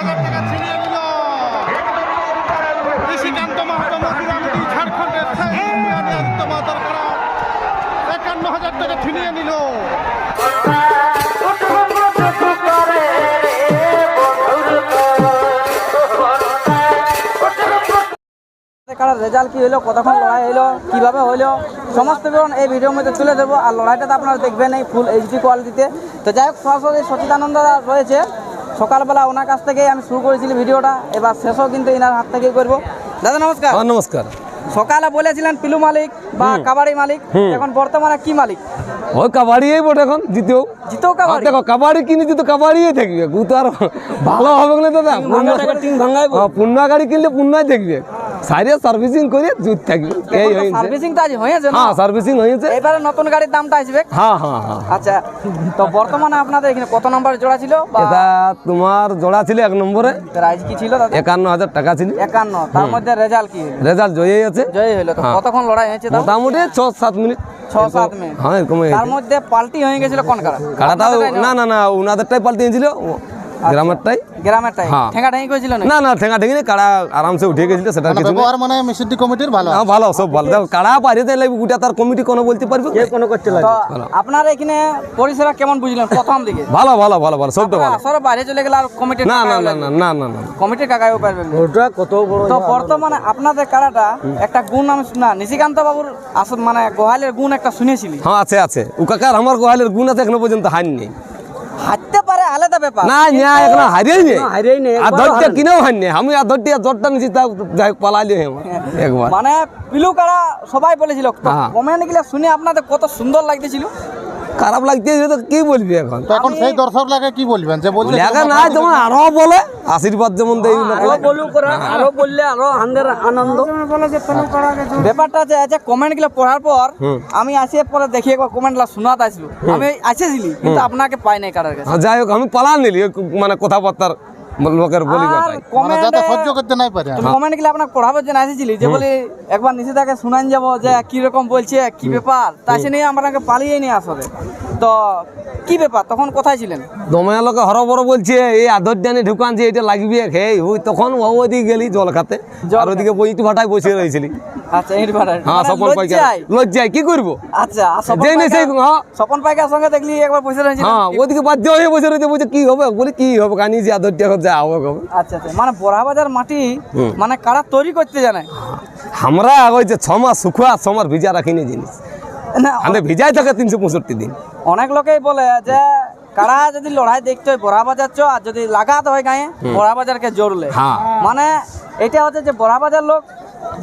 হাজার টাকা ছিনিয়ে নিল। মাহাতো ঝাড়খণ্ডের মাতার করা? একান্ন হাজার টাকা ছিনিয়ে নিল। রেজাল্ট কি হলো কতক্ষণ লড়াই হলো কীভাবে হলো সমস্ত বিবরণ এই ভিডিওর মধ্যে তুলে দেবো আর লড়াইটা তো আপনারা দেখবেন এই ফুল এইচডি কোয়ালিটিতে তো। যাই হোক, সরাসরি সচিদানন্দ রয়েছে। সকালবেলা ওনার কাছ থেকেই আমি শুরু করেছিলাম ভিডিওটা এবার শেষও কিন্তু এনার হাত থেকেই করব। দাদা নমস্কার। হ্যাঁ নমস্কার। সকালে বলেছিলেন পিলু মালিক বা কাবাডি মালিক এখন বর্তমানে কি মালিক? ওই কাবাডিই বটে এখন জিতেও। জিতেও কাবাডি? দেখো কাবাডি কিনেছি তো কাবাডিই থাকবে গু তো আর ভালো হবে বলে দাদা পূর্ণা পূর্ণ গাড়ি কিনলে পূর্ণাই দেখবে। সাইডে সার্ভিসিং করে জুত থাকবে। এই হয়েছে। সার্ভিসিং তো আজ হয়েছে হ্যাঁ সার্ভিসিং হয়েছে। এবারে নতুন গাড়ির দামটা আসবে? হ্যাঁ হ্যাঁ হ্যাঁ। আচ্ছা তো বর্তমানে আপনাদের এখানে কত নম্বর জোড়া ছিল এটা তোমার জোড়া ছিল এক নম্বরে। প্রাইস কি ছিল দাদা একান্ন হাজার টাকা ছিল। তার মধ্যে রেজাল্ট কি রেজাল্ট জয়ই আছে জয় হলো তো। কতক্ষণ লড়াই হয়েছে? মোটামুটি ছ সাত মিনিট। হ্যাঁ এরকম তার মধ্যে পাল্টি হয়ে গেছিল কোন কারা? কাড়াটাও না? না না ওনাদেরটাই পাল্টে নিয়েছিল গ্রামেরটাই গ্রামেরটাই হ্যাঁ। ঠেঙ্গা ঠেঙ্গি করেছিল না না না ঠেঙ্গা ঠেঙ্গি কাড়া আরামসে উঠে গেছিল সেটা মানে কিছু ব্যবহার মানে মিশিডি কমিটির ভালো। হ্যাঁ ভালো সব ভালো। দেখো কাড়া পারিতে লাগবে গোটা তার কমিটি কোনো বলতে পারবে কোনো করতে তো আপনার এখানে পরিষেবা কেমন বুঝলেন প্রথম দিকে? ভালো ভালো ভালো ভালো সবটা ভালো। আসলে বাইরে চলে গেলে আর কমিটির না না না না না না না। কমিটির কাকাও পারবেন ওটা কত বড় তো বর্তমানে আপনাদের কারাটা একটা গুণ আমি নিশিকান্ত বাবুর আসল মানে গোহালের গুণ একটা শুনেছিলি। হ্যাঁ আছে আছে। ও কাকার আমার গোহালের গুণ আছে এখনও পর্যন্ত হার নেই। আলাদা ব্যাপার। না না এখনও হারিয়ে নেই আর ধরতে কিনেও হার নেই আমি আর ধরতে জটটা যাই পালালি একবার। মানে পিলু কারা সবাই বলেছিল হ্যাঁ। কমেন্টগুলো শুনে আপনাদের কত সুন্দর লাগতেছিল। খারাপ লাগছে তো কি বলবি এখন? তো এখন সেই দর্শক লাগে কি বলবেন? যে বলছে লাগে না যেমন আরও বলে আশীর্বাদ যেমন দেয় আরও বললে আরও আনন্দের আনন্দ। ব্যাপারটা আছে আছে কমেন্টগুলো পড়ার পর আমি আসিয়ে পরে দেখি একবার কমেন্টগুলো শোনাতে আসলো। আমি আসেছিলি কিন্তু আপনাকে পাই নাই কারার কাছে। যাই হোক আমি পালান নিলি মানে কথাবার্তার লোকের বলি আর মানে যাতে সহ্য করতে নাই পারে। কমেন্টগুলো আপনাকে পড়াবার জন্য আসেছিলি যে বলি একবার নিশিতাকে শুনান যাব যে কি রকম বলছে কি ব্যাপার তাই সে নিয়ে আমাকে পালিয়ে নিয়ে আসলে তো কি ব্যাপার? তখন কোথায় ছিলেন? দমে লোকে হরবর বলছে এই আদর জানি ঢুকানছে এটা লাগবে খেয়ে। ওই তখন ও ওদিকে গেলি জল খাতে। আর ওদিকে বইটি ভাটায় বসে রয়েছিলি। আচ্ছা এই ব্যাপার হ্যাঁ স্বপন পাইকার। লজ্জায়? লজ্জায় কি করব? আচ্ছা আর নেই সেই হ্যাঁ। স্বপন পাইকার সঙ্গে দেখলি একবার বসে রয়েছিল? হ্যাঁ ওদিকে বাধ্য হয়ে বসে রয়েছে বলছে কি হবে? বলি কি হবে? কানি যে যা হবে হবে। আচ্ছা আচ্ছা। মানে বড়াবাজার মাটি মানে কারা তৈরি করতে জানে? আমরা ছ মাস শুকুয়া ছ মাস ভিজা রাখিনি জিনিস। না আমাদের ভিজাই থাকে তিনশো পঁয়ষট্টি দিন। অনেক লোকেই বলে যে কারা যদি লড়াই দেখতে হয় বড়াবাজার চো আর যদি লাগাতে হয় গায়ে বড়া বাজারকে জোরলে। হ্যাঁ। মানে এটা হচ্ছে যে বড়া বাজার লোক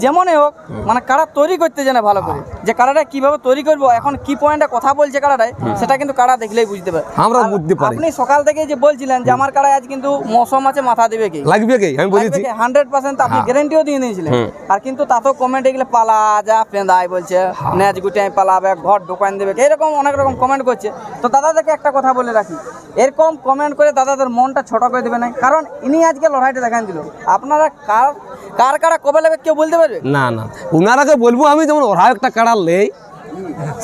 যেমনই হোক মানে কারা তৈরি করতে জানে ভালো করে। যে কারাটা কীভাবে তৈরি করব এখন কি পয়েন্টে কথা বলছে কারাটাই সেটা কিন্তু কারা দেখলেই বুঝতে পারে। আমরা বুঝতে পারি। আপনি সকাল থেকে যে বলছিলেন যে আমার কারায় আজ কিন্তু মৌসুম আছে মাথা দেবে কি? লাগবে কি? আমি বলেছি। হান্ড্রেড পার্সেন্ট আপনি গ্যারান্টিও দিয়ে দিয়েছিলেন। আর কিন্তু তাতেও কমেন্ট এগুলো পালা যা পেঁদাই বলছে ন্যাচ গুটাই পালাবে ঘর দোকান দেবে এরকম অনেক রকম কমেন্ট করছে। তো দাদাদেরকে একটা কথা বলে রাখি। এরকম কমেন্ট করে দাদাদের মনটা ছোট করে দেবে না। কারণ ইনি আজকে লড়াইটা দেখান দিল। আপনারা কার কার কারা কবে লাগবে কেউ বলতে পারবে? না না। ওনারাকে বলব আমি যেমন ওরা একটা কাড়া লেই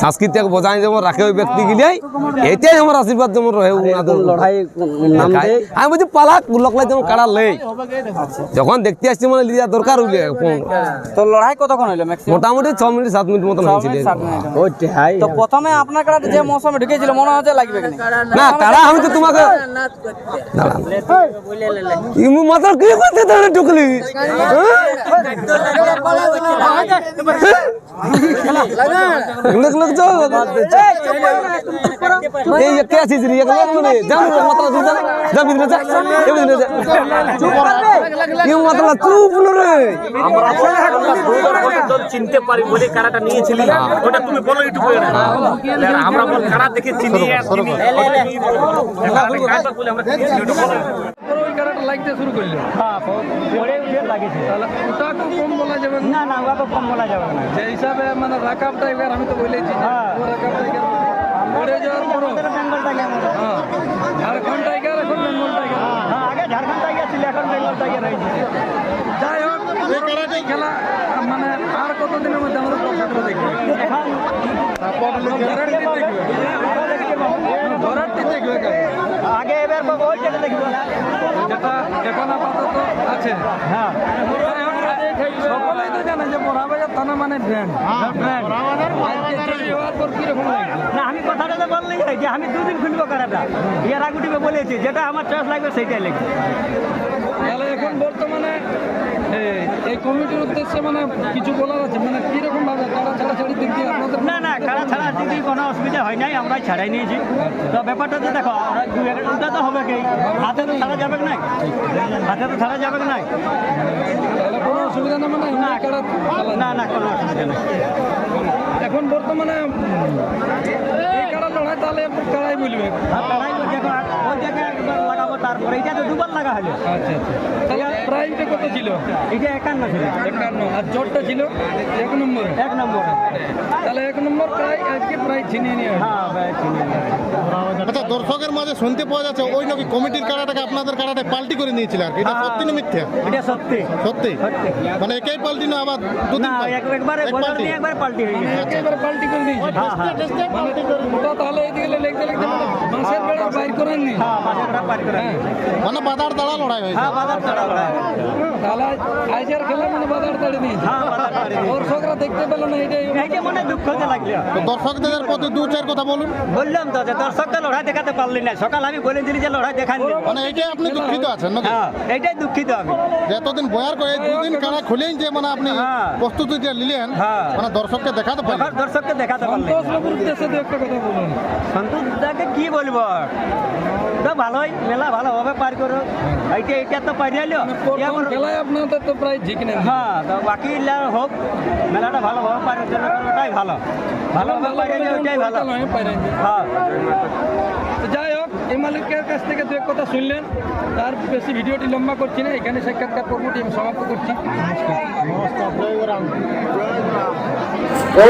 সাংস্কৃতিক বজায় যেমন রাখে ওই ব্যক্তি গিলাই এটাই আমার আশীর্বাদ যেমন রহে লড়াই আমি বলছি পালা লোকলাই যেমন কাড়া লেই যখন দেখতে আসছি মানে লিয়া দরকার হইলে তো লড়াই কতক্ষণ হইল মোটামুটি ছ মিনিট সাত মিনিট মতন হয়েছিল তো প্রথমে আপনার কারা যে মৌসুমে ঢুকেছিল মনে হচ্ছে লাগবে না কাড়া আমি তো তোমাকে দাঁড়ান। কি করতে তাহলে ঢুকলি? লোক লোক যাও। এই কে আছিস রে এক লোক মানে জানো যা যা যা চুপ চুপ রে দল চিনতে পারি বলে কারাটা নিয়েছিলি। ওটা তুমি বলো একটু করে আমরা বল কারা দেখে চিনি আর চিনি ওটা নিয়ে বলো। কারাটা কারা বলে ওটা বলো। না। না ওটা তো কম বলা যাবে না। যে হিসাবে মানে রাকাবটা এবার আমি তো বলেছি ও টাইগার মরে যাওয়ার হ্যাঁ ঝাড়খণ্ড টাইগার এখন বেঙ্গল টাইগার আগে ঝাড়খণ্ড টাইগার ছিল এখন বেঙ্গল টাইগার হয়েছে যাই হোক খেলা মানে আর কতদিনের মধ্যে আমরা দেখব? দেখবে ধরারটি দেখবে কাকে? আগে এবার ওই যেটা দেখব যেটা এটা এখন আপাতত আছে। হ্যাঁ। সকলেই তো জানে যে বড়াবাজার থানা মানে ব্র্যান্ড ব্র্যান্ড লাগছে না আমি কথাটা তো বললেই হয় যে আমি দুদিন খুলবো কারাটা ইয়ার আগুটিকে বলেছি যেটা আমার চয়েস লাগবে সেইটাই বর্তমানে এই- এই কমিটির উদ্দেশ্যে মানে কিছু বলার আছে? মানে কীরকম ভাবে কারা ছাড়াছাড়ি দিক দিয়ে আপনাদের না না কারা ছাড়া দিদি কোনো অসুবিধা হয় নাই আমরাই ছাড়াই নিয়েছি। তো ব্যাপারটা তো দেখো আমরা উল্টা তো হবে কি? হাতে তো ছাড়া যাবে না হাতে তো ছাড়া যাবে না কোনো অসুবিধা না মানে না না না কোনো অসুবিধা নেই। এখন বর্তমানে কারা লড়াই তাহলে কারাই বলবে আর তারাই তো দেখো আর ওই জায়গায় একবার লাগাবো তারপরে এটা তো দুবার লাগা হলো। আচ্ছা আচ্ছা। তাহলে প্রাইসটা কত ছিল? এটা একান্ন ছিল। একান্ন। আর জটটা ছিল? এক নম্বরে। এক নম্বর। তাহলে এক নম্বর প্রায় আজকে প্রায় ছিনিয়ে নিয়ে হ্যাঁ। আচ্ছা দর্শকের মাঝে শুনতে পাওয়া যাচ্ছে ওই নাকি কমিটির কাড়াটাকে আপনাদের কাড়াটা পাল্টি করে নিয়েছিল আর কি। এটা সত্যি না মিথ্যা? এটা সত্যি। সত্যি? মানে একই পাল্টি না আবার দু তিন একবারে এক বদল পাল্টি? পাল্টি হয়ে গেছে। একেবারে পাল্টি করে দিয়েছে। হ্যাঁ হ্যাঁ। মানে ওটা তাহলে এইদিকে মানে বেড়া বাইর হ্যাঁ মাসে ওটা পারি করে মানে বাজার দাঁড়া লড়াই হয়েছে হ্যাঁ বাজার ছাড়া ওটা তাহলে আইজার খেলা মানে বাজার হ্যাঁ বাজার ছাড়া দর্শকরা দেখতে পেল না এটাই এইটা মনে দুঃখ যে লাগল। তো দর্শকদের প্রতি দু চার কথা বলুন। বললাম তো যে দর্শককে লড়াই দেখাতে পারলি না। সকাল আমি বলে দিলি যে লড়াই দেখান দিব। মানে এইটাই আপনি দুঃখিত আছেন নাকি? হ্যাঁ এইটাই দুঃখিত আমি। যে এতদিন বয়ার করে দুদিন কারা খুলেন যে মানে আপনি হ্যাঁ। প্রস্তুতিটা নিলেন হ্যাঁ। মানে দর্শককে দেখাতে পারলেন। দর্শককে দেখাতে পারলি সন্তোষ বাবুর উদ্দেশ্যে একটা কথা বলুন। সন্তোষ দাকে কি বলব? তো ভালোই মেলা ভালোভাবে পার করো। তো পারি আলো আপনাদের তো প্রায় জিতলেন হ্যাঁ তো বাকি লা হোক মেলাটা ভালোভাবে পার জন্য ওটাই ভালো। ভালোভাবে পারি ওটাই ভালো। নয় পাইলেন হ্যাঁ। তো যাই হোক এই মালিকের কাছ থেকে দু এক কথা শুনলেন। তার বেশি ভিডিওটি লম্বা করছি না এখানে সাক্ষাৎকার পর্বটি আমি সমাপ্ত করছি। নমস্কার। এ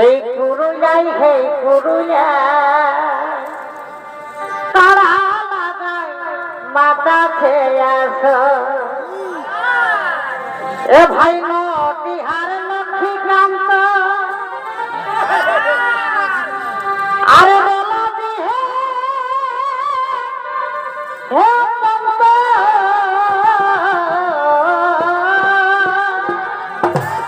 এই পুরুলাই হে পুরুলা কাড়া লাগাই মাথা খেয়ে আস। এ ভাই নটি হার